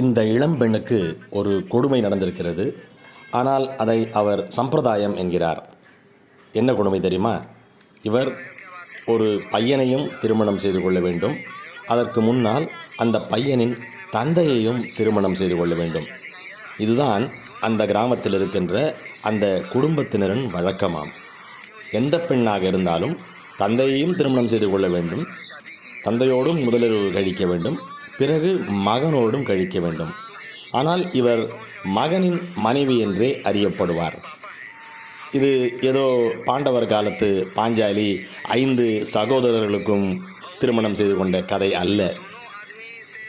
இந்த இளம்பெண்ணுக்கு ஒரு கொடுமை நடந்திருக்கிறது. ஆனால் அதை அவர் சம்பிரதாயம் என்கிறார். என்ன கொடுமை தெரியுமா? இவர் ஒரு பையனையும் திருமணம் செய்து கொள்ள வேண்டும். அதற்கு முன்னால் அந்த பையனின் தந்தையையும் திருமணம் செய்து கொள்ள வேண்டும். இதுதான் அந்த கிராமத்தில் இருக்கின்ற அந்த குடும்பத்தினரின் வழக்கமாம். எந்த பெண்ணாக இருந்தாலும் தந்தையையும் திருமணம் செய்து கொள்ள வேண்டும். தந்தையோடும் முதலிரவு கழிக்க வேண்டும். பிறகு மகனோடும் கழிக்க வேண்டும். ஆனால் இவர் மகனின் மனைவி என்றே அறியப்படுவார். இது ஏதோ பாண்டவர் காலத்து பாஞ்சாலி ஐந்து சகோதரர்களுக்கும் திருமணம் செய்து கொண்ட கதை அல்ல.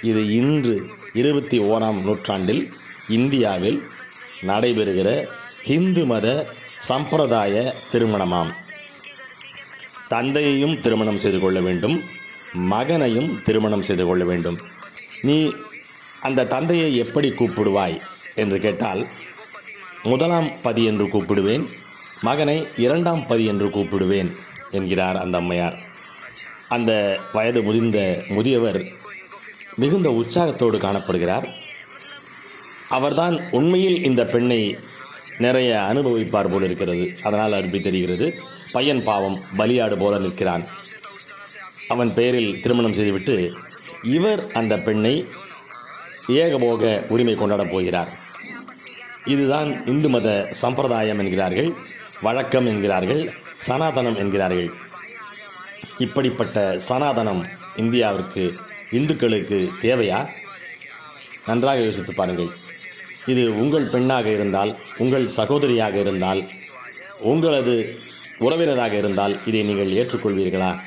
இது இன்று இருபத்தி ஓராம் நூற்றாண்டில் இந்தியாவில் நடைபெறுகிற இந்து மத சம்பிரதாய திருமணமாம். தந்தையையும் திருமணம் செய்து கொள்ள வேண்டும் மகனையும் திருமணம் செய்து கொள்ள வேண்டும். நீ அந்த தந்தையை எப்படி கூப்பிடுவாய் என்று கேட்டால் முதலாம் பதி என்று கூப்பிடுவேன் மகனை இரண்டாம் பதி என்று கூப்பிடுவேன் என்கிறார் அந்த அம்மையார். அந்த வயது முதிர்ந்த முதியவர் மிகுந்த உற்சாகத்தோடு காணப்படுகிறார். அவர்தான் உண்மையில் இந்த பெண்ணை நிறைய அனுபவிப்பார் போல் இருக்கிறது. அதனால் அப்படி தெரிகிறது பையன் பாவம் பலியாடு போல நிற்கிறான். அவன் பெயரில் திருமணம் செய்துவிட்டு இவர் அந்த பெண்ணை ஏகபோக உரிமை கொண்டாடப் போகிறார். இதுதான் இந்து மத சம்பிரதாயம் என்கிறார்கள் வழக்கம் என்கிறார்கள் சனாதனம் என்கிறார்கள். இப்படிப்பட்ட சனாதனம் இந்தியாவிற்கு இந்துக்களுக்கு தேவையா? நன்றாக யோசித்து பாருங்கள். இது உங்கள் பெண்ணாக இருந்தால் உங்கள் சகோதரியாக இருந்தால் உங்களது உறவினராக இருந்தால் இதை நீங்கள் ஏற்றுக்கொள்வீர்களா?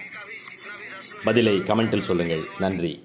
பதிலை கமெண்ட்டில் சொல்லுங்கள். நன்றி.